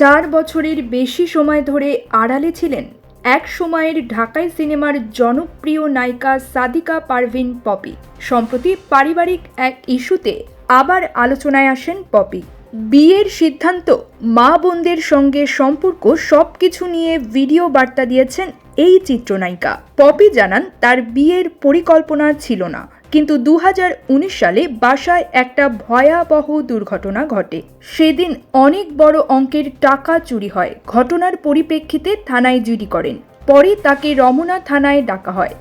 চার বছরের বেশি সময় ধরে আড়ালে ছিলেন এক সময়ের ঢাকাই সিনেমার জনপ্রিয় নায়িকা সাদিকা পারভিন পপি। সম্প্রতি পারিবারিক এক ইস্যুতে আবার আলোচনায় আসেন পপি। বিয়ের সিদ্ধান্ত মা বোনদের সঙ্গে সম্পর্ক সবকিছু নিয়ে ভিডিও বার্তা দিয়েছেন এই চিত্রনায়িকা। পপি জানান, তার বিয়ের পরিকল্পনা ছিল না। কিন্তু দু হাজার উনিশ সালে বাসায় একটা ভয়াবহ দুর্ঘটনা ঘটে। সেদিন অনেক বড় অঙ্কের টাকা চুরি হয়। ঘটনার পরিপ্রেক্ষিতে থানায় জিডি করেন। পরে তাকে রমনা থানায় ডাকা হয়।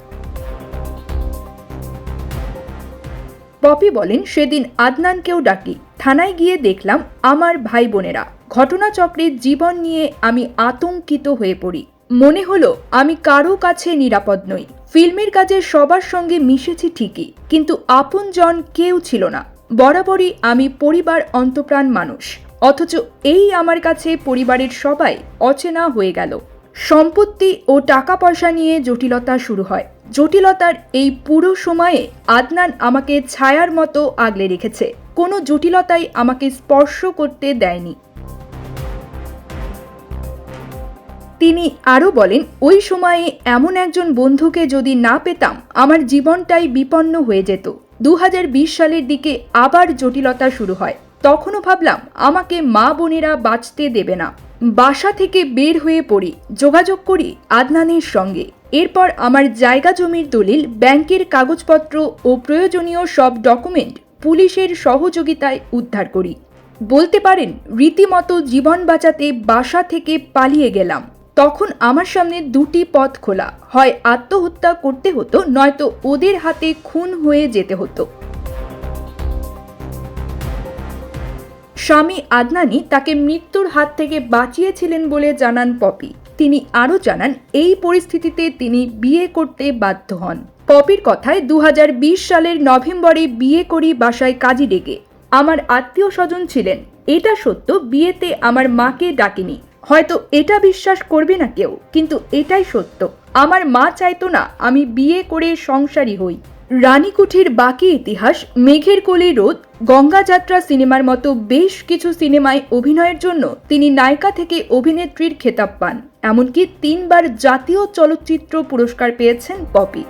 পপি বলেন, সেদিন আদনানকেও ডাকি। থানায় গিয়ে দেখলাম আমার ভাই বোনেরা। ঘটনাচক্রে জীবন নিয়ে আমি আতঙ্কিত হয়ে পড়ি। মনে হলো আমি কারও কাছে নিরাপদ নই। ফিল্মের কাজে সবার সঙ্গে মিশেছি ঠিকই, কিন্তু আপনজন কেউ ছিল না। বরাবরই আমি পরিবার অন্তপ্রাণ মানুষ। অথচ এই আমার কাছে পরিবারের সবাই অচেনা হয়ে গেল। সম্পত্তি ও টাকা পয়সা নিয়ে জটিলতা শুরু হয়। জটিলতার এই পুরো সময়ে আদনান আমাকে ছায়ার মতো আগলে রেখেছে। কোনো জটিলতাই আমাকে স্পর্শ করতে দেয়নি। তিনি আরও বলেন, ওই সময়ে এমন একজন বন্ধুকে যদি না পেতাম, আমার জীবনটাই বিপন্ন হয়ে যেত। দু হাজার বিশ সালের দিকে আবার জটিলতা শুরু হয়। তখনও ভাবলাম, আমাকে মা বোনেরা বাঁচতে দেবে না। বাসা থেকে বের হয়ে পড়ি, যোগাযোগ করি আদনানের সঙ্গে। এরপর আমার জায়গা জমির দলিল, ব্যাংকের কাগজপত্র ও প্রয়োজনীয় সব ডকুমেন্ট পুলিশের সহযোগিতায় উদ্ধার করি। বলতে পারেন, রীতিমতো জীবন বাঁচাতে বাসা থেকে পালিয়ে গেলাম। তখন আমার সামনে দুটি পথ খোলা। হয় আত্মহত্যা করতে হতো, নয়তো ওদের হাতে খুন হয়ে যেতে হতো। স্বামী আদনানি তাকে মৃত্যুর হাত থেকে বাঁচিয়েছিলেন বলে জানান পপি। তিনি আরও জানান, এই পরিস্থিতিতে তিনি বিয়ে করতে বাধ্য হন। পপির কথায় দু হাজার বিশ সালের নভেম্বরে বিয়ে করি বাসায় কাজী ডেকে আমার আত্মীয় স্বজন ছিলেন। এটা সত্য, বিয়েতে আমার মাকে ডাকিনি। হয়তো এটা বিশ্বাস করবে না কেউ, কিন্তু এটাই সত্য। আমার মা চাইতো না আমি বিয়ে করে সংসারী হই। রানীকুঠির বাকি ইতিহাস, মেঘের কোলে রোদ, গঙ্গাযাত্রা সিনেমার মতো বেশ কিছু সিনেমায় অভিনয়ের জন্য তিনি নায়িকা থেকে অভিনেত্রীর খেতাব পান। এমনকি তিনবার জাতীয় চলচ্চিত্র পুরস্কার পেয়েছেন পপি।